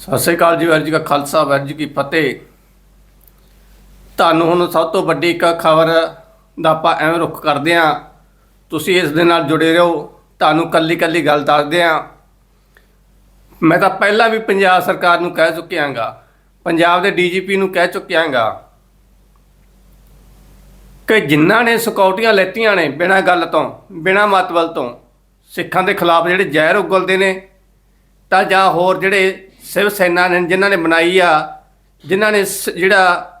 ਸਤਿ ਸ੍ਰੀ ਅਕਾਲ ਜੀ, ਵਾਹਿਗੁਰੂ ਜੀ ਕਾ ਖਾਲਸਾ, ਵਾਹਿਗੁਰੂ ਜੀ ਕੀ ਫਤਿਹ। ਤੁਹਾਨੂੰ ਹੁਣ ਸਭ ਤੋਂ ਵੱਡੀ ਇੱਕ ਖਬਰ ਦਾ ਆਪਾਂ ਐਵੇਂ ਰੁਖ ਕਰਦੇ ਹਾਂ। ਤੁਸੀਂ ਇਸ ਦੇ ਨਾਲ ਜੁੜੇ ਰਹੋ, ਤੁਹਾਨੂੰ ਕੱਲੀ ਕੱਲੀ ਗੱਲ ਦੱਸਦੇ ਹਾਂ। ਮੈਂ ਤਾਂ ਪਹਿਲਾਂ ਵੀ ਪੰਜਾਬ ਸਰਕਾਰ ਨੂੰ ਕਹਿ ਚੁੱਕਿਆਂਗਾ ਪੰਜਾਬ ਦੇ ਡੀਜੀਪੀ ਨੂੰ ਕਹਿ ਚੁੱਕਿਆਂਗਾ ਕਿ ਜਿਨ੍ਹਾਂ ਨੇ ਸਿਕਿਉਰਟੀਆਂ ਲੈਤੀਆਂ ਨੇ ਬਿਨਾਂ ਗੱਲ ਤੋਂ, ਬਿਨਾਂ ਮਤਲਬ ਤੋਂ, ਸਿੱਖਾਂ ਦੇ ਖਿਲਾਫ ਜਿਹੜੇ ਜ਼ਹਿਰ ਉਗਲਦੇ ਨੇ, ਤਾਂ ਜਾਂ ਹੋਰ ਜਿਹੜੇ ਸਿਵ ਸੈਨਾ ਨੇ, ਜਿਨ੍ਹਾਂ ਨੇ ਬਣਾਈ ਆ, ਜਿਨ੍ਹਾਂ ਨੇ ਸ- ਜਿਹੜਾ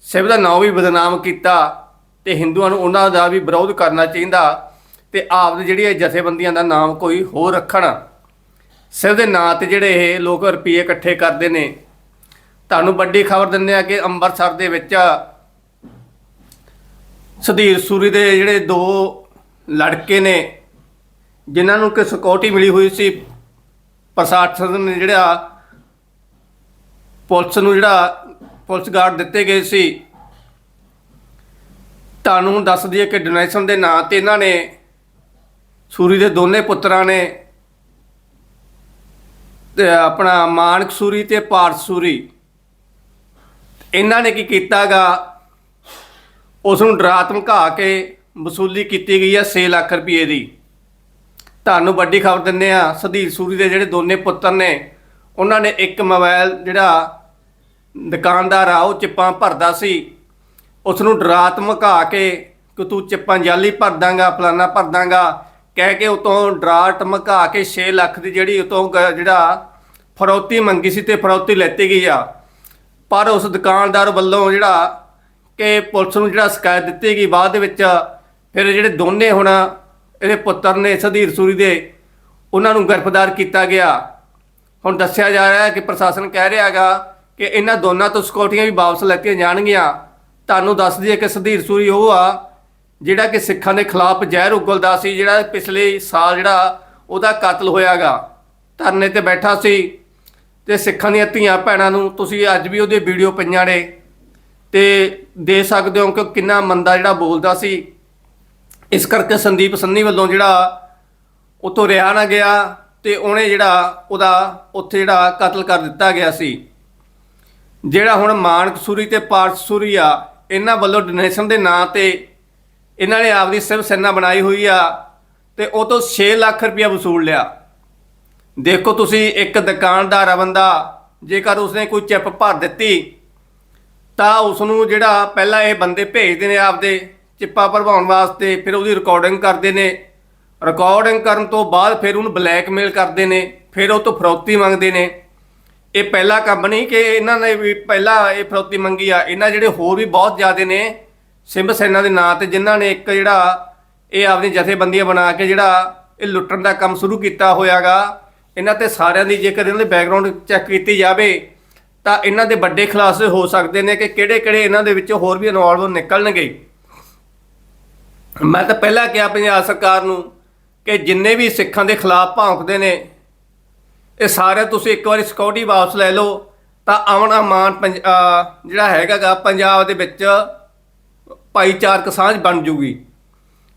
ਸਿਵ ਦਾ ਨਾਮ ਵੀ ਬਦਨਾਮ ਕੀਤਾ ਤੇ ਹਿੰਦੂਆਂ ਨੂੰ ਉਹਨਾਂ ਦਾ ਵੀ ਵਿਰੋਧ ਕਰਨਾ ਚਾਹੀਦਾ ਤੇ ਆਪ ਦੇ ਜਿਹੜੀਆਂ ਜਥੇਬੰਦੀਆਂ ਦਾ ਨਾਮ ਕੋਈ ਹੋਰ ਰੱਖਣ। ਸਿਵ ਦੇ ਨਾਂ ਤੇ ਜਿਹੜੇ ਇਹ ਲੋਕ ਰੁਪਏ ਇਕੱਠੇ ਕਰਦੇ ਨੇ। ਤੁਹਾਨੂੰ ਵੱਡੀ ਖਬਰ ਦਿੰਦੇ ਆ ਕਿ ਅੰਮ੍ਰਿਤਸਰ ਦੇ ਵਿੱਚ ਸੁਧੀਰ ਸੂਰੀ ਦੇ ਜਿਹੜੇ ਦੋ ਲੜਕੇ ਨੇ, ਜਿਨ੍ਹਾਂ ਨੂੰ ਕਿ ਸਿਕਿਉਰਿਟੀ ਮਿਲੀ ਹੋਈ ਸੀ, ਪ੍ਰਸ਼ਾਸਨ ਨੇ ਜਿਹੜਾ ਪੁਲਿਸ ਨੂੰ ਜਿਹੜਾ ਪੁਲਿਸ ਗਾਰਡ ਦਿੱਤੇ ਗਏ ਸੀ, ਤੁਹਾਨੂੰ ਦੱਸ ਦਈਏ ਕਿ ਡੋਨੇਸ਼ਨ ਦੇ ਨਾਂ ਤੇ ਇਹਨਾਂ ਨੇ ਸੂਰੀ ਦੇ ਦੋਨੇ ਪੁੱਤਰਾਂ ਨੇ, ਤੇ ਆਪਣਾ ਮਾਨਕ ਸੂਰੀ ਤੇ ਪਾਰਸ ਸੂਰੀ, ਇਹਨਾਂ ਨੇ ਕੀ ਕੀਤਾਗਾ? ਉਸ ਨੂੰ ਡਰਾ ਧਮਕਾ ਕੇ ਵਸੂਲੀ ਕੀਤੀ ਗਈ ਹੈ 6 ਲੱਖ ਰੁਪਏ ਦੀ। ਤੁਹਾਨੂੰ ਵੱਡੀ ਖਬਰ ਦਿੰਦੇ ਆ ਸੁਧੀਰ ਸੂਰੀ ਦੇ ਜਿਹੜੇ ਦੋਨੇ ਪੁੱਤਰ ਨੇ ਉਹਨਾਂ ਨੇ ਇੱਕ ਮੋਬਾਈਲ ਜਿਹੜਾ ਦੁਕਾਨਦਾਰ ਆ, ਉਹ ਚਿੱਪਾਂ ਭਰਦਾ ਸੀ। ਉਸ ਨੂੰ ਡਰਾ ਧਮਕਾ ਕੇ ਕਿ ਤੂੰ ਚਿੱਪਾਂ ਜਾਲੀ ਭਰ ਦਾਂਗਾ, ਫਲਾਨਾ ਭਰ ਦਾਂਗਾ। ਕਹਿ ਕੇ ਉਤੋਂ ਡਰਾ ਧਮਕਾ ਕੇ 6 ਲੱਖ ਦੀ ਜਿਹੜੀ ਉਤੋਂ ਜਿਹੜਾ ਫਰੌਤੀ ਮੰਗੀ ਸੀ ਤੇ ਫਰੌਤੀ ਲੈਤੀ ਗਈ ਆ। ਪਰ ਉਸ ਦੁਕਾਨਦਾਰ ਵੱਲੋਂ ਜਿਹੜਾ ਕਿ ਪੁਲਿਸ ਨੂੰ ਜਿਹੜਾ ਸ਼ਿਕਾਇਤ ਦਿੱਤੀ ਗਈ, ਬਾਅਦ ਵਿੱਚ ਫਿਰ ਜਿਹੜੇ ਦੋਨੇ ਹੁਣ ਇਹਦੇ ਪੁੱਤਰ ਨੇ, ਸੁਧੀਰ ਸੂਰੀ ਦੇ, ਉਹਨਾਂ ਨੂੰ ਗ੍ਰਿਫਤਾਰ ਕੀਤਾ ਗਿਆ। ਹੁਣ ਦੱਸਿਆ ਜਾ ਰਿਹਾ ਹੈ ਕਿ ਪ੍ਰਸ਼ਾਸਨ ਕਹਿ ਰਿਹਾ ਹੈਗਾ ਕਿ ਇਹਨਾਂ ਦੋਨਾਂ ਤੋਂ ਸਿਕਿਉਰਟੀਆਂ ਵੀ ਵਾਪਸ ਲੈਤੀਆਂ ਜਾਣਗੀਆਂ। ਤੁਹਾਨੂੰ ਦੱਸ ਦਈਏ ਕਿ ਸੁਧੀਰ ਸੂਰੀ ਉਹ ਆ, ਜਿਹੜਾ ਕਿ ਸਿੱਖਾਂ ਦੇ ਖਿਲਾਫ ਜ਼ਹਿਰ ਉਗਲਦਾ ਸੀ, ਜਿਹੜਾ ਪਿਛਲੇ ਸਾਲ ਜਿਹੜਾ ਉਹਦਾ ਕਤਲ ਹੋਇਆਗਾ। ਧਰਨੇ ਤੇ ਬੈਠਾ ਸੀ ਤੇ ਸਿੱਖਾਂ ਦੀਆਂ ਧੀਆਂ ਭੈਣਾਂ ਨੂੰ ਤੁਸੀਂ ਅੱਜ ਵੀ ਉਹਦੇ ਵੀਡੀਓ ਪਈਆਂ ਨੇ ਤੇ ਦੇ ਸਕਦੇ ਹੋ ਕਿ ਕਿੰਨਾ ਮੰਦਾ ਜਿਹੜਾ ਬੋਲਦਾ ਸੀ। ਇਸ ਕਰਕੇ ਸੰਦੀਪ ਸੰਨੀ ਵੱਲੋਂ ਜਿਹੜਾ ਉਤੋਂ ਰਿਹਾ ਨਾ ਗਿਆ। ਤੇ ਉਹਨੇ ਜਿਹੜਾ ਉਹਦਾ ਉੱਥੇ ਜਿਹੜਾ ਕਤਲ ਕਰ ਦਿੱਤਾ ਗਿਆ ਸੀ। ਜਿਹੜਾ ਹੁਣ ਮਾਨਕ ਸੂਰੀ ਤੇ ਪਾਰਸ ਸੂਰੀ ਆ, ਇਹਨਾਂ ਵੱਲੋਂ ਡੋਨੇਸ਼ਨ ਦੇ ਨਾਂ ਤੇ ਇਹਨਾਂ ਨੇ ਆਪਦੀ ਸਿਵ ਸੈਨਾ ਬਣਾਈ ਹੋਈ ਆ ਤੇ ਉਹ ਤੋਂ 6 ਲੱਖ ਰੁਪਇਆ ਵਸੂਲ ਲਿਆ। ਦੇਖੋ ਤੁਸੀਂ ਇੱਕ ਦੁਕਾਨਦਾਰ ਆ ਬੰਦਾ, ਜੇਕਰ ਉਸਨੇ ਕੋਈ ਚਿੱਪ ਭਰ ਦਿੱਤੀ, ਤਾਂ ਉਸ ਨੂੰ ਜਿਹੜਾ ਪਹਿਲਾਂ ਇਹ ਬੰਦੇ ਭੇਜਦੇ ਨੇ ਆਪਦੇ ਚਿੱਪਾ ਭਰਵਾਉਣ ਵਾਸਤੇ, ਫਿਰ ਉਹਦੀ ਰਿਕਾਰਡਿੰਗ ਕਰਦੇ ਨੇ। ਰਿਕਾਰਡਿੰਗ ਕਰਨ ਤੋਂ ਬਾਅਦ ਫਿਰ ਉਹਨੂੰ ਬਲੈਕਮੇਲ ਕਰਦੇ ਨੇ, ਫਿਰ ਉਹ ਤੋਂ ਫਰੌਤੀ ਮੰਗਦੇ ਨੇ। ਇਹ ਪਹਿਲਾ ਕੰਮ ਨਹੀਂ ਕਿ ਇਹਨਾਂ ਨੇ ਵੀ ਪਹਿਲਾਂ ਇਹ ਫਰੌਤੀ ਮੰਗੀ ਆ। ਇਹਨਾਂ ਜਿਹੜੇ ਹੋਰ ਵੀ ਬਹੁਤ ਜ਼ਿਆਦੇ ਨੇ ਸਿੰਭ ਸੈਨਾ ਦੇ ਨਾਂ ਤੇ ਜਿਨ੍ਹਾਂ ਨੇ ਇੱਕ ਜਿਹੜਾ ਇਹ ਆਪਣੀ ਜਥੇਬੰਦੀਆਂ ਬਣਾ ਕੇ ਜਿਹੜਾ ਇਹ ਲੁੱਟਣ ਦਾ ਕੰਮ ਸ਼ੁਰੂ ਕੀਤਾ ਹੋਇਆਗਾ, ਇਹਨਾਂ ਤੇ ਸਾਰਿਆਂ ਦੀ ਜੇਕਰ ਇਹਨਾਂ ਦੇ ਬੈਕਗ੍ਰਾਉਂਡ ਚੈੱਕ ਕੀਤੀ ਜਾਵੇ, ਤਾਂ ਇਹਨਾਂ ਦੇ ਵੱਡੇ ਖੁਲਾਸੇ ਹੋ ਸਕਦੇ ਨੇ ਕਿ ਕਿਹੜੇ ਕਿਹੜੇ ਇਹਨਾਂ ਦੇ ਵਿੱਚ ਹੋਰ ਵੀ ਇਨਵੋਲਵ ਨਿਕਲਣਗੇ। ਮੈਂ ਤਾਂ ਪਹਿਲਾਂ ਕਿਹਾ ਪੰਜਾਬ ਸਰਕਾਰ ਨੂੰ ਕਿ ਜਿੰਨੇ ਵੀ ਸਿੱਖਾਂ ਦੇ ਖਿਲਾਫ ਭੌਂਕਦੇ ਨੇ, ਇਹ ਸਾਰੇ ਤੁਸੀਂ ਇੱਕ ਵਾਰੀ ਸਿਕਿਉਰਿਟੀ ਵਾਪਸ ਲੈ ਲਓ, ਤਾਂ ਆਉਣਾ ਮਾਨ ਪੰਜ- ਜਿਹੜਾ ਹੈਗਾਗਾ ਪੰਜਾਬ ਦੇ ਵਿੱਚ ਭਾਈਚਾਰਕ ਸਾਂਝ ਬਣ ਜੂਗੀ।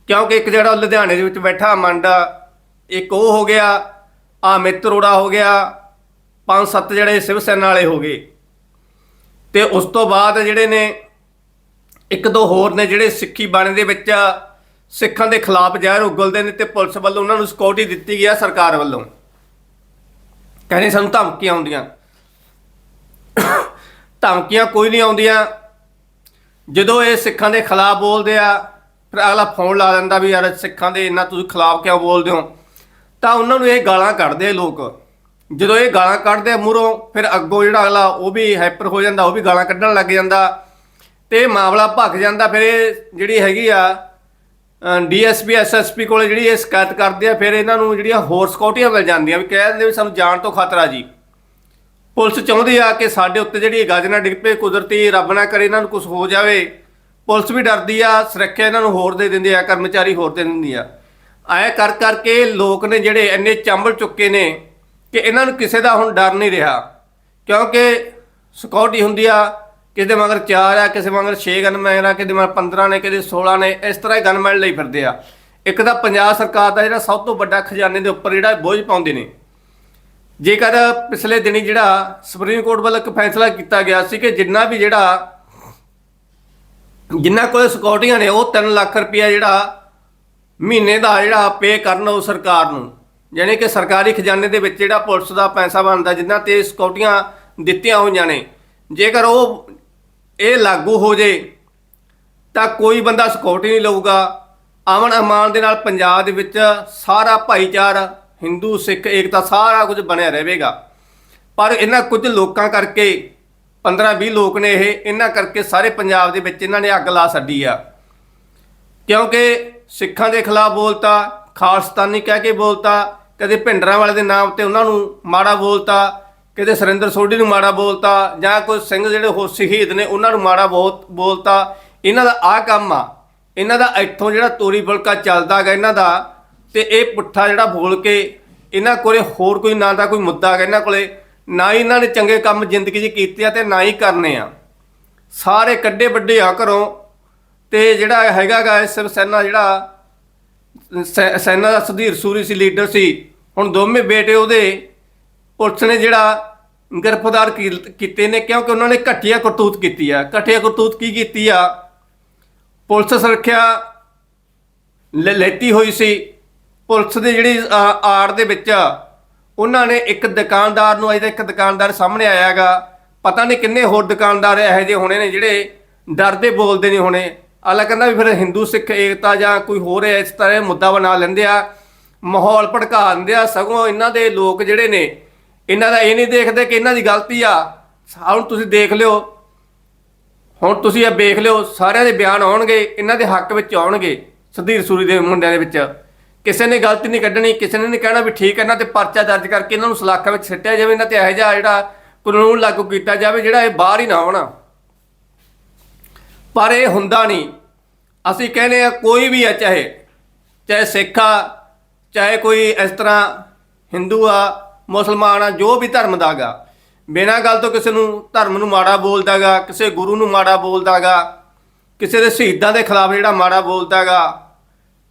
ਕਿਉਂਕਿ ਇੱਕ ਜਿਹੜਾ ਲੁਧਿਆਣੇ ਦੇ ਵਿੱਚ ਬੈਠਾ ਮੰਡਾ, ਇੱਕ ਉਹ ਹੋ ਗਿਆ, ਆ ਮਿੱਤਰੋੜਾ ਹੋ ਗਿਆ ਪੰਜ ਸੱਤ ਜਿਹੜੇ ਸਿਵ ਸੈਨਾ ਵਾਲੇ ਹੋ ਗਏ। ਤੇ ਉਸ ਤੋਂ ਬਾਅਦ ਜਿਹੜੇ ਨੇ, ਇੱਕ ਦੋ ਹੋਰ ਨੇ ਜਿਹੜੇ ਸਿੱਖੀ ਬਾਣੇ ਦੇ ਵਿੱਚ ਸਿੱਖਾਂ ਦੇ ਖਿਲਾਫ ਜ਼ਹਿਰ ਉਗਲਦੇ ਨੇ ਤੇ ਪੁਲਿਸ ਵੱਲੋਂ ਉਹਨਾਂ ਨੂੰ ਸਿਕਿਉਰਿਟੀ ਦਿੱਤੀ ਗਈ ਆ ਸਰਕਾਰ ਵੱਲੋਂ। ਕਹਿੰਦੇ ਸਾਨੂੰ ਧਮਕੀਆਂ ਆਉਂਦੀਆਂ। ਧਮਕੀਆਂ ਕੋਈ ਨਹੀਂ ਆਉਂਦੀਆਂ। ਜਦੋਂ ਇਹ ਸਿੱਖਾਂ ਦੇ ਖਿਲਾਫ ਬੋਲਦੇ ਆ, ਫਿਰ ਅਗਲਾ ਫੋਨ ਲਾ ਦਿੰਦਾ ਵੀ ਯਾਰ ਸਿੱਖਾਂ ਦੇ ਇੰਨਾ ਤੁਸੀਂ ਖਿਲਾਫ ਕਿਉਂ ਬੋਲਦੇ ਹੋ? ਤਾਂ ਉਹਨਾਂ ਨੂੰ ਇਹ ਗਾਲਾਂ ਕੱਢਦੇ ਆ ਲੋਕ। ਜਦੋਂ ਇਹ ਗਾਲਾਂ ਕੱਢਦੇ ਆ ਮੂਹਰੋਂ, ਫਿਰ ਅੱਗੋਂ ਜਿਹੜਾ ਅਗਲਾ ਉਹ ਵੀ ਹਾਈਪਰ ਹੋ ਜਾਂਦਾ, ਉਹ ਵੀ ਗਾਲਾਂ ਕੱਢਣ ਲੱਗ ਜਾਂਦਾ ਤੇ ਇਹ ਮਾਮਲਾ ਭੱਖ ਜਾਂਦਾ। ਫਿਰ ਇਹ ਜਿਹੜੀ ਹੈਗੀ ਆ ਡੀਐਸਪੀ ਐਸਐਸਪੀ ਕੋਲੇ ਜਿਹੜੀ ਇਹ ਸ਼ਿਕਾਇਤ ਕਰਦੇ ਆ, ਫਿਰ ਇਹਨਾਂ ਨੂੰ ਜਿਹੜੀਆਂ ਹੋਰ ਸਿਕਿਉਰਟੀਆਂ ਮਿਲ ਜਾਂਦੀਆਂ ਵੀ ਕਹਿ ਦਿੰਦੇ ਵੀ ਸਾਨੂੰ ਜਾਣ ਤੋਂ ਖਤਰਾ ਜੀ। ਪੁਲਿਸ ਚਾਹੁੰਦੀ ਆ ਕਿ ਸਾਡੇ ਉੱਤੇ ਜਿਹੜੀ ਇਹ ਗਾਜਨਾ ਡਿੱਗ ਪਏ, ਕੁਦਰਤੀ ਰੱਬ ਨਾ ਕਰੇ ਇਹਨਾਂ ਨੂੰ ਕੁਝ ਹੋ ਜਾਵੇ। ਪੁਲਿਸ ਵੀ ਡਰਦੀ ਆ, ਸੁਰੱਖਿਆ ਇਹਨਾਂ ਨੂੰ ਹੋਰ ਦੇ ਦਿੰਦੇ ਆ, ਕਰਮਚਾਰੀ ਹੋਰ ਦੇ ਦਿੰਦੀ ਆ। ਐ ਕਰ ਕਰਕੇ ਲੋਕ ਨੇ ਜਿਹੜੇ ਇੰਨੇ ਚੰਬਲ ਚੁੱਕੇ ਨੇ ਕਿ ਇਹਨਾਂ ਨੂੰ ਕਿਸੇ ਦਾ ਹੁਣ ਡਰ ਨਹੀਂ ਰਿਹਾ। ਕਿਉਂਕਿ ਸਿਕਿਉਰਿਟੀ ਹੁੰਦੀ ਆ ਕਿਸੇ ਦੇ ਮਗਰ 4 ਆ, ਕਿਸੇ ਮਗਰ 6 ਗਨਮੈਨ ਆ, ਕਿਸੇ ਦੇ ਮਗਰ 15 ਨੇ, ਕਿਸੇ 16 ਨੇ, ਇਸ ਤਰ੍ਹਾਂ ਹੀ ਗਨਮੈਨ ਲਈ ਫਿਰਦੇ ਆ। ਇੱਕ ਤਾਂ ਪੰਜਾਬ ਸਰਕਾਰ ਦਾ ਜਿਹੜਾ ਸਭ ਤੋਂ ਵੱਡਾ ਖਜ਼ਾਨੇ ਦੇ ਉੱਪਰ ਜਿਹੜਾ ਬੋਝ ਪਾਉਂਦੇ ਨੇ। ਜੇਕਰ ਪਿਛਲੇ ਦਿਨੀ ਜਿਹੜਾ ਸੁਪਰੀਮ ਕੋਰਟ ਵੱਲੋਂ ਇੱਕ ਫੈਸਲਾ ਕੀਤਾ ਗਿਆ ਸੀ ਕਿ ਜਿੰਨਾ ਵੀ ਜਿਹੜਾ ਜਿੰਨਾ ਕੋਲ ਸਿਕਿਉਰਟੀਆਂ ਨੇ, ਉਹ 3 ਲੱਖ ਰੁਪਇਆ ਜਿਹੜਾ ਮਹੀਨੇ ਦਾ ਜਿਹੜਾ ਪੇ ਕਰਨ ਉਹ ਸਰਕਾਰ ਨੂੰ। ਯਾਨੀ ਕਿ ਸਰਕਾਰੀ ਖਜ਼ਾਨੇ ਦੇ ਵਿੱਚ ਜਿਹੜਾ ਪੁਲਿਸ ਦਾ ਪੈਸਾ ਬਣਦਾ, ਜਿੰਨਾ ਤੇ ਸਿਕਿਉਰਟੀਆਂ ਦਿੱਤੀਆਂ ਹੋਈਆਂ ਨੇ। ਜੇਕਰ ਉਹ ਇਹ ਲਾਗੂ ਹੋ ਜੇ, ਤਾਂ ਕੋਈ ਬੰਦਾ ਸਿਕਿਉਰਟੀ ਨਹੀਂ ਲਊਗਾ। ਅਮਨ ਅਮਾਨ ਦੇ ਨਾਲ ਪੰਜਾਬ ਦੇ ਵਿੱਚ ਸਾਰਾ ਭਾਈਚਾਰਾ ਹਿੰਦੂ ਸਿੱਖ ਏਕਤਾ ਸਾਰਾ ਕੁਝ ਬਣਿਆ ਰਹੇਗਾ। ਪਰ ਇਹਨਾਂ ਕੁਝ ਲੋਕਾਂ ਕਰਕੇ 15-20 ਲੋਕ ਨੇ ਇਹ, ਇਹਨਾਂ ਕਰਕੇ ਸਾਰੇ ਪੰਜਾਬ ਦੇ ਵਿੱਚ ਇਹਨਾਂ ਨੇ ਅੱਗ ਲਾ ਛੱਡੀ ਆ। ਕਿਉਂਕਿ ਸਿੱਖਾਂ ਦੇ ਖਿਲਾਫ ਬੋਲਤਾ, ਖਾਲਸਤਾਨੀ ਕਹਿ ਕੇ ਬੋਲਤਾ, ਕਦੇ ਭਿੰਡਰਾਂ ਵਾਲੇ ਦੇ ਨਾਮ ਤੇ ਉਹਨਾਂ ਨੂੰ ਮਾੜਾ ਬੋਲਤਾ ਕਿਤੇ ਸੁਰਿੰਦਰ ਸੋਢੀ ਨੂੰ ਮਾੜਾ ਬੋਲਤਾ ਜਾਂ ਕੋਈ ਸਿੰਘ ਜਿਹੜੇ ਹੋਰ ਸ਼ਹੀਦ ਨੇ ਉਹਨਾਂ ਨੂੰ ਮਾੜਾ ਬਹੁਤ ਬੋਲਤਾ, ਇਹਨਾਂ ਦਾ ਆਹ ਕੰਮ ਆ। ਇਹਨਾਂ ਦਾ ਇੱਥੋਂ ਜਿਹੜਾ ਤੋਰੀ ਫੁਲਕਾ ਚੱਲਦਾ ਗਾ ਇਹਨਾਂ ਦਾ ਤੇ ਇਹ ਪੁੱਠਾ ਜਿਹੜਾ ਬੋਲ ਕੇ ਇਹਨਾਂ ਕੋਲੇ ਹੋਰ ਕੋਈ ਨਾ ਦਾ ਕੋਈ ਮੁੱਦਾ ਗਾ ਇਹਨਾਂ ਕੋਲੇ, ਨਾ ਹੀ ਇਹਨਾਂ ਨੇ ਚੰਗੇ ਕੰਮ ਜ਼ਿੰਦਗੀ 'ਚ ਕੀਤੇ ਆ ਤੇ ਨਾ ਹੀ ਕਰਨੇ ਆ। ਸਾਰੇ ਕੱਡੇ ਵੱਡੇ ਆ ਘਰੋਂ ਤੇ ਜਿਹੜਾ ਹੈਗਾ ਗਾ ਸਿਵ ਸੈਨਾ ਜਿਹੜਾ, ਸੈ- ਸੈਨਾ ਦਾ ਸੁਧੀਰ ਸੂਰੀ ਸੀ, ਲੀਡਰ ਸੀ, ਹੁਣ ਦੋਵੇਂ ਬੇਟੇ ਉਹਦੇ ਪੁਲਿਸ ਨੇ ਜਿਹੜਾ ਗ੍ਰਿਫਤਾਰ ਕੀ- ਕੀਤੇ ਨੇ, ਕਿਉਂਕਿ ਉਹਨਾਂ ਨੇ ਘਟੀਆ ਕਰਤੂਤ ਕੀਤੀ ਆ। ਘਟੀਆ ਕਰਤੂਤ ਕੀ ਕੀਤੀ ਆ? ਪੁਲਿਸ ਸੁਰੱਖਿਆ ਲੈ- ਲੈਤੀ ਹੋਈ ਸੀ। ਪੁਲਿਸ ਦੀ ਜਿਹੜੀ ਆੜ ਦੇ ਵਿੱਚ ਉਹਨਾਂ ਨੇ ਇੱਕ ਦੁਕਾਨਦਾਰ ਨੂੰ, ਅਜੇ ਤੱਕ ਇੱਕ ਦੁਕਾਨਦਾਰ ਸਾਹਮਣੇ ਆਇਆਗਾ ਪਤਾ ਨਹੀਂ ਕਿੰਨੇ ਹੋਰ ਦੁਕਾਨਦਾਰ ਇਹੋ ਜਿਹੇ ਹੋਣੇ ਨੇ ਜਿਹੜੇ ਡਰਦੇ ਬੋਲਦੇ ਨਹੀਂ ਹੋਣੇ। ਆਲਾ ਕਹਿੰਦਾ ਵੀ ਫਿਰ ਹਿੰਦੂ, ਸਿੱਖ, ਏਕਤਾ ਜਾਂ ਕੋਈ ਹੋਰ ਇਸ ਤਰ੍ਹਾਂ ਦਾ ਮੁੱਦਾ ਬਣਾ ਲੈਂਦੇ ਆ, ਮਾਹੌਲ ਭੜਕਾ ਦਿੰਦੇ ਆ, ਸਗੋਂ ਇਹਨਾਂ ਦੇ ਲੋਕ ਜਿਹੜੇ ਨੇ ਇਹਨਾਂ ਦਾ ਇਹ ਨਹੀਂ ਦੇਖਦੇ ਕਿ ਇਹਨਾਂ ਦੀ ਗਲਤੀ ਆ। ਹੁਣ ਤੁਸੀਂ ਦੇਖ ਲਿਓ। ਹੁਣ ਤੁਸੀਂ ਇਹ ਵੇਖ ਲਿਓ, ਸਾਰਿਆਂ ਦੇ ਬਿਆਨ ਆਉਣਗੇ, ਇਹਨਾਂ ਦੇ ਹੱਕ ਵਿੱਚ ਆਉਣਗੇ ਸੁਧੀਰ ਸੂਰੀ ਦੇ ਮੁੰਡਿਆਂ ਦੇ ਵਿੱਚ। ਕਿਸੇ ਨੇ ਗਲਤੀ ਨਹੀਂ ਕੱਢਣੀ, ਕਿਸੇ ਨੇ ਨਹੀਂ ਕਹਿਣਾ ਵੀ ਠੀਕ ਹੈ ਇਹਨਾਂ ਤੇ ਪਰਚਾ ਦਰਜ ਕਰਕੇ ਇਹਨਾਂ ਨੂੰ ਸਲਾਖਾਂ ਵਿੱਚ ਸਿੱਟਿਆ ਜਾਵੇ, ਇਹਨਾਂ ਤੇ ਇਹੋ ਜਿਹਾ ਜਿਹੜਾ ਕਾਨੂੰਨ ਲਾਗੂ ਕੀਤਾ ਜਾਵੇ, ਜਿਹੜਾ ਇਹ ਬਾਹਰ ਹੀ ਨਾ ਆਉਣਾ। ਪਰ ਇਹ ਹੁੰਦਾ ਨਹੀਂ। ਅਸੀਂ ਕਹਿੰਦੇ ਆ ਕੋਈ ਵੀ ਆ, ਚਾਹੇ ਚਾਹੇ ਸਿੱਖ ਆ, ਚਾਹੇ ਕੋਈ ਇਸ ਤਰ੍ਹਾਂ ਹਿੰਦੂ ਆ ਮੁਸਲਮਾਨ ਆ, ਜੋ ਵੀ ਧਰਮ ਦਾਗਾ ਬਿਨਾਂ ਗੱਲ ਤੋਂ ਕਿਸੇ ਨੂੰ ਧਰਮ ਨੂੰ ਮਾੜਾ ਬੋਲਦਾਗਾ ਕਿਸੇ ਗੁਰੂ ਨੂੰ ਮਾੜਾ ਬੋਲਦਾਗਾ ਕਿਸੇ ਦੇ ਸ਼ਹੀਦਾਂ ਦੇ ਖਿਲਾਫ ਜਿਹੜਾ ਮਾੜਾ ਬੋਲਦਾਗਾ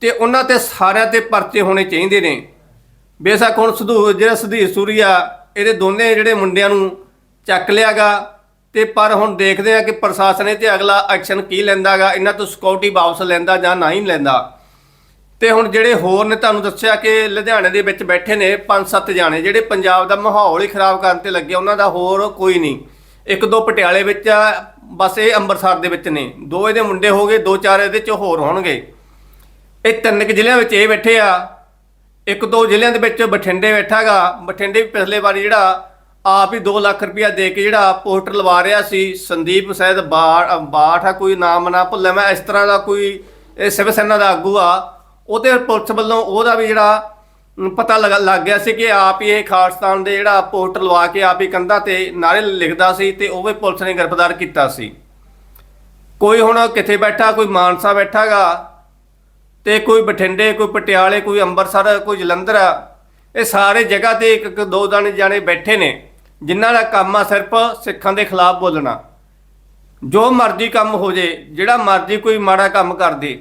ਤੇ ਉਹਨਾਂ ਤੇ ਸਾਰਿਆਂ ਤੇ ਪਰਚੇ ਹੋਣੇ ਚਾਹੀਦੇ ਨੇ। ਬੇਸ਼ੱਕ ਹੁਣ ਸਧੂ, ਜਿਹੜਾ ਸੁਧੀਰ ਸੂਰੀਆ, ਇਹਦੇ ਦੋਨੇ ਜਿਹੜੇ ਮੁੰਡਿਆਂ ਨੂੰ ਚੱਕ ਲਿਆਗਾ ਤੇ ਪਰ ਹੁਣ ਦੇਖਦੇ ਆ ਕਿ ਪ੍ਰਸ਼ਾਸਨ ਇਹ ਤੇ ਅਗਲਾ ਐਕਸ਼ਨ ਕੀ ਲੈਂਦਾਗਾ ਇਹਨਾਂ ਤੋਂ ਸਿਕਿਉਰਿਟੀ ਵਾਪਸ ਲੈਂਦਾ ਜਾਂ ਨਹੀਂ ਲੈਂਦਾ। ਤੇ ਹੁਣ ਜਿਹੜੇ ਹੋਰ ਨੇ ਤੁਹਾਨੂੰ ਦੱਸਿਆ ਕਿ ਲੁਧਿਆਣੇ ਦੇ ਵਿੱਚ ਬੈਠੇ ਨੇ ਪੰਜ ਸੱਤ ਜਾਣੇ ਜਿਹੜੇ ਪੰਜਾਬ ਦਾ ਮਾਹੌਲ ਹੀ ਖਰਾਬ ਕਰਨ ਤੇ ਲੱਗੇ ਉਹਨਾਂ ਦਾ ਹੋਰ ਕੋਈ ਨਹੀਂ। ਇੱਕ ਦੋ ਪਟਿਆਲੇ ਵਿੱਚ ਆ, ਬਸ ਇਹ ਅੰਮ੍ਰਿਤਸਰ ਦੇ ਵਿੱਚ ਨੇ। ਦੋ ਇਹਦੇ ਮੁੰਡੇ ਹੋ ਗਏ ਦੋ ਚਾਰ ਇਹਦੇ ਚ ਹੋਰ ਹੋਣਗੇ। ਇਹ ਤਿੰਨ ਕੁ ਜ਼ਿਲ੍ਹਿਆਂ ਵਿੱਚ ਇਹ ਬੈਠੇ ਆ। ਇੱਕ ਦੋ ਜ਼ਿਲ੍ਹਿਆਂ ਦੇ ਵਿੱਚ ਬਠਿੰਡੇ ਬੈਠਾਗਾ। ਬਠਿੰਡੇ ਵੀ ਪਿਛਲੇ ਵਾਰੀ ਜਿਹੜਾ ਆਪ ਹੀ 2 ਲੱਖ ਰੁਪਇਆ ਦੇ ਕੇ ਜਿਹੜਾ ਪੋਸਟਰ ਲਵਾ ਰਿਹਾ ਸੀ ਸੰਦੀਪ ਸੈਦ ਬਾਠ ਬਾਠ ਆ ਕੋਈ ਨਾਮ ਨਾ ਭੁੱਲਿਆ ਮੈਂ ਇਸ ਤਰ੍ਹਾਂ ਦਾ ਕੋਈ ਇਹ ਸਿਵ ਸੈਨਾ ਦਾ ਆਗੂ ਆ। ਉਹਦੇ ਪੁਲਿਸ ਵੱਲੋਂ ਉਹਦਾ ਵੀ ਜਿਹੜਾ ਪਤਾ ਲੱਗ ਲੱਗ ਗਿਆ ਸੀ ਕਿ ਆਪ ਹੀ ਇਹ ਖਾਲਸਤਾਨ ਦੇ ਜਿਹੜਾ ਪੋਸਟਰ ਲਵਾ ਕੇ ਆਪ ਹੀ ਕੰਧਾਂ ਤੇ ਨਾਰੇ ਲਿਖਦਾ ਸੀ ਤੇ ਉਹ ਵੀ ਪੁਲਿਸ ਨੇ ਗ੍ਰਿਫਤਾਰ ਕੀਤਾ ਸੀ। ਕੋਈ ਹੁਣ ਕਿੱਥੇ ਬੈਠਾ, ਕੋਈ ਮਾਨਸਾ ਬੈਠਾਗਾ ਤੇ ਕੋਈ ਬਠਿੰਡੇ, ਕੋਈ ਪਟਿਆਲੇ, ਕੋਈ ਅੰਮ੍ਰਿਤਸਰ, ਕੋਈ ਜਲੰਧਰ ਆ ਇਹ ਸਾਰੇ ਜਗ੍ਹਾ ਤੇ ਇੱਕ ਇੱਕ, ਦੋ ਦਾਣੇ ਜਾਣੇ ਬੈਠੇ ਨੇ, ਜਿਨ੍ਹਾਂ ਦਾ ਕੰਮ ਆ ਸਿਰਫ ਸਿੱਖਾਂ ਦੇ ਖਿਲਾਫ ਬੋਲਣਾ। ਜੋ ਮਰਜ਼ੀ ਕੰਮ ਹੋ ਜੇ, ਜਿਹੜਾ ਮਰਜ਼ੀ ਕੋਈ ਮਾੜਾ ਕੰਮ ਕਰ ਦੇ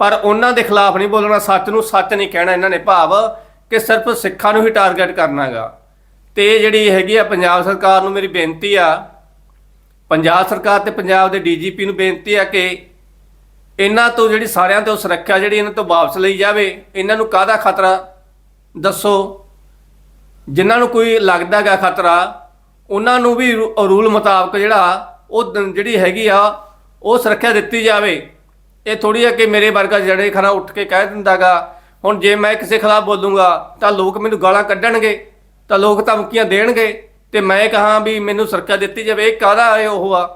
ਪਰ ਉਹਨਾਂ ਦੇ ਖਿਲਾਫ ਨਹੀਂ ਬੋਲਣਾ, ਸੱਚ ਨੂੰ ਸੱਚ ਨਹੀਂ ਕਹਿਣਾ ਇਹਨਾਂ ਨੇ ਭਾਵ ਕਿ ਸਿਰਫ ਸਿੱਖਾਂ ਨੂੰ ਹੀ ਟਾਰਗੇਟ ਕਰਨਾਗਾ ਤੇ ਇਹ ਜਿਹੜੀ ਹੈਗੀ ਆ ਪੰਜਾਬ ਸਰਕਾਰ ਨੂੰ ਮੇਰੀ ਬੇਨਤੀ ਆ, ਪੰਜਾਬ ਸਰਕਾਰ ਤੇ ਪੰਜਾਬ ਦੇ ਡੀਜੀਪੀ ਨੂੰ ਬੇਨਤੀ ਆ ਕਿ ਇਹਨਾਂ ਤੋਂ ਜਿਹੜੀ ਸਾਰਿਆਂ ਤੋਂ ਸੁਰੱਖਿਆ ਜਿਹੜੀ ਇਹਨਾਂ ਤੋਂ ਵਾਪਸ ਲਈ ਜਾਵੇ, ਇਹਨਾਂ ਨੂੰ ਕਾਹਦਾ ਖਤਰਾ? ਦੱਸੋ। ਜਿਨ੍ਹਾਂ ਨੂੰ ਕੋਈ ਲੱਗਦਾਗਾ ਖਤਰਾ, ਉਹਨਾਂ ਨੂੰ ਵੀ ਰੂਲ ਮੁਤਾਬਕ ਜਿਹੜਾ ਉਹ ਜਿਹੜੀ ਹੈਗੀ ਆ, ਉਹ ਸੁਰੱਖਿਆ ਦਿੱਤੀ ਜਾਵੇ। ਇਹ ਥੋੜੀ ਆ ਕਿ ਮੇਰੇ ਵਰਗਾ ਜਿਹੜੇ ਖਰਾ ਉੱਠ ਕੇ ਕਹਿ ਦਿੰਦਾਗਾ, ਹੁਣ ਜੇ ਮੈਂ ਕਿਸੇ ਖਿਲਾਫ ਬੋਲੂੰਗਾ, ਤਾਂ ਲੋਕ ਮੈਨੂੰ ਗਾਲਾਂ ਕੱਢਣਗੇ, ਤਾਂ ਲੋਕ ਧਮਕੀਆਂ ਦੇਣਗੇ, ਤੇ ਮੈਂ ਕਹਾਂ ਵੀ ਮੈਨੂੰ ਸੁਰੱਖਿਆ ਦਿੱਤੀ ਜਾਵੇ, ਇਹ ਕਾਹਦਾ ਇਹ ਉਹ ਆ?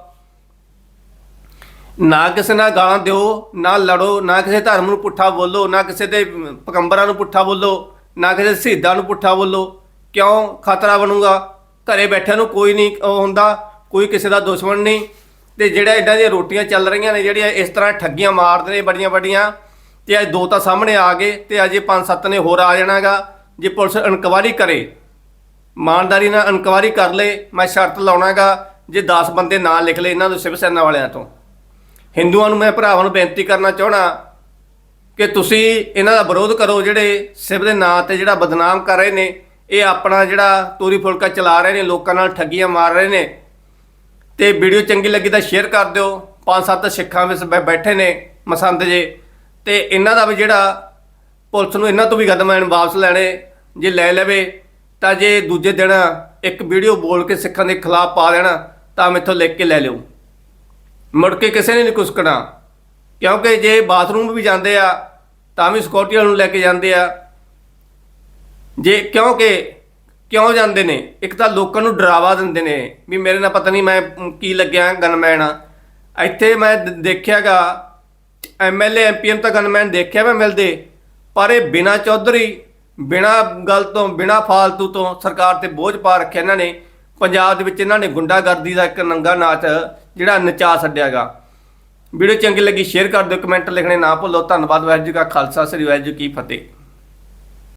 ਨਾ ਕਿਸੇ ਨਾਲ ਗਾਲਾਂ ਦਿਓ, ਨਾ ਲੜੋ, ਨਾ ਕਿਸੇ ਧਰਮ ਨੂੰ ਪੁੱਠਾ ਬੋਲੋ, ਨਾ ਕਿਸੇ ਦੇ ਪਕੰਬਰਾਂ ਨੂੰ ਪੁੱਠਾ ਬੋਲੋ, ਨਾ ਕਿਸੇ ਸ਼ਹੀਦਾਂ ਨੂੰ ਪੁੱਠਾ ਬੋਲੋ। ਕਿਉਂ ਖਤਰਾ ਬਣੂਗਾ? ਘਰੇ ਬੈਠਿਆਂ ਨੂੰ ਕੋਈ ਨਹੀਂ ਉਹ ਹੁੰਦਾ, ਕੋਈ ਕਿਸੇ ਦਾ ਦੁਸ਼ਮਣ ਨਹੀਂ। ਤੇ ਜਿਹੜਾ ਇਦਾਂ ਦੀਆਂ ਰੋਟੀਆਂ ਚੱਲ ਰਹੀਆਂ ਨੇ ਜਿਹੜੀਆਂ ਇਸ ਤਰ੍ਹਾਂ ਠੱਗੀਆਂ ਮਾਰਦੇ ਨੇ ਬੜੀਆਂ ਬੜੀਆਂ, ਤੇ ਅੱਜ ਦੋ ਤਾਂ ਸਾਹਮਣੇ ਆ ਗਏ ਤੇ ਅਜੇ ਪੰਜ ਸੱਤ ਨੇ ਹੋਰ ਆ ਜਾਣਾਗਾ, ਜੇ ਪੁਲਿਸ ਇਨਕੁਆਰੀ ਕਰੇ, ਇਮਾਨਦਾਰੀ ਨਾਲ ਇਨਕੁਆਰੀ ਕਰ ਲੇ, ਮੈਂ ਸ਼ਰਤ ਲਾਉਣਾਗਾ, ਜੇ 10 ਬੰਦੇ ਨਾਂ ਲਿਖ ਲਏ ਇਹਨਾਂ ਨੂੰ ਸ਼ਿਵ ਸੈਨਾ ਵਾਲਿਆਂ ਤੋਂ। ਹਿੰਦੂਆਂ ਨੂੰ ਮੈਂ ਭਰਾਵਾਂ ਨੂੰ ਬੇਨਤੀ ਕਰਨਾ ਚਾਹਣਾ ਕਿ ਤੁਸੀਂ ਇਹਨਾਂ ਦਾ ਵਿਰੋਧ ਕਰੋ, ਜਿਹੜੇ ਸਿਵ ਦੇ ਨਾਂ ਤੇ ਜਿਹੜਾ ਬਦਨਾਮ ਕਰ ਰਹੇ ਨੇ, ਇਹ ਆਪਣਾ ਜਿਹੜਾ ਤੋਰੀ ਫੁਲਕਾ ਚਲਾ ਰਹੇ ਨੇ, ਲੋਕਾਂ ਨਾਲ ਠੱਗੀਆਂ ਮਾਰ ਰਹੇ ਨੇ ਤੇ ਵੀਡੀਓ ਚੰਗੀ ਲੱਗੀ ਤਾਂ ਸ਼ੇਅਰ ਕਰ ਦਿਓ। ਪੰਜ ਸੱਤ ਸਿੱਖਾਂ ਵਿੱਚ ਬੈ- ਬੈਠੇ ਨੇ ਮਸੰਦ ਜੇ। ਤੇ ਇਹਨਾਂ ਦਾ ਵੀ ਜਿਹੜਾ ਪੁਲਿਸ ਨੂੰ ਇਹਨਾਂ ਤੋਂ ਵੀ ਗਦਮੈਨ ਵਾਪਸ ਲੈਣੇ, ਜੇ ਲੈ ਲਵੇ, ਤਾਂ ਜੇ ਦੂਜੇ ਦਿਨ ਇੱਕ ਵੀਡੀਓ ਬੋਲ ਕੇ ਸਿੱਖਾਂ ਦੇ ਖਿਲਾਫ ਪਾ ਦੇਣਾ, ਤਾਂ ਮੈਥੋਂ ਲਿਖ ਕੇ ਲੈ ਲਿਓ। ਮੁੜ ਕੇ ਕਿਸੇ ਨੇ ਨਹੀਂ ਕੁਸਕਣਾ। ਕਿਉਂਕਿ ਜੇ ਬਾਥਰੂਮ ਵੀ ਜਾਂਦੇ ਆ, ਤਾਂ ਵੀ ਸਿਕਿਉਰਟੀ ਵਾਲ ਨੂੰ ਲੈ ਕੇ ਜਾਂਦੇ ਆ। ਜੇ ਕਿਉਂਕਿ ਕਿਉਂ ਜਾਂਦੇ ਨੇ? ਇੱਕ ਤਾਂ ਲੋਕਾਂ ਨੂੰ ਡਰਾਵਾ ਦਿੰਦੇ ਨੇ ਵੀ ਮੇਰੇ ਨਾਲ ਪਤਾ ਨਹੀਂ ਮੈਂ ਕੀ ਲੱਗਿਆ ਗਨਮੈਨ ਆ। ਇੱਥੇ ਮੈਂ ਦ- ਦੇਖਿਆਗਾ ਐਮਐਲਏ ਐਮਪੀਐਮ ਤਾਂ ਗਨਮੈਨ ਦੇਖਿਆ ਮੈਂ ਮਿਲਦੇ, ਪਰ ਇਹ ਬਿਨਾ ਚੌਧਰੀ, ਬਿਨਾ ਗੱਲ ਤੋਂ, ਬਿਨਾ ਫਾਲਤੂ ਤੋਂ ਸਰਕਾਰ ਤੇ ਬੋਝ ਪਾ ਰੱਖਿਆ ਇਹਨਾਂ ਨੇ। ਪੰਜਾਬ ਦੇ ਵਿੱਚ ਇਹਨਾਂ ਨੇ ਗੁੰਡਾਗਰਦੀ ਦਾ ਇੱਕ ਨੰਗਾ ਨਾਚ ਜਿਹੜਾ ਨਚਾ ਛੱਡਿਆਗਾ। ਵੀਡੀਓ ਚੰਗੀ ਲੱਗੀ, ਸ਼ੇਅਰ ਕਰ ਦਿਓ, ਕਮੈਂਟ ਲਿਖਣੇ ਨਾ ਭੁੱਲੋ। ਧੰਨਵਾਦ, ਵਾਹਿਗੁਰੂ ਜੀ ਕਾ ਖਾਲਸਾ, ਸ੍ਰੀ ਵਾਹਿਗੁਰੂ ਜੀ ਕੀ ਫਤਿਹ।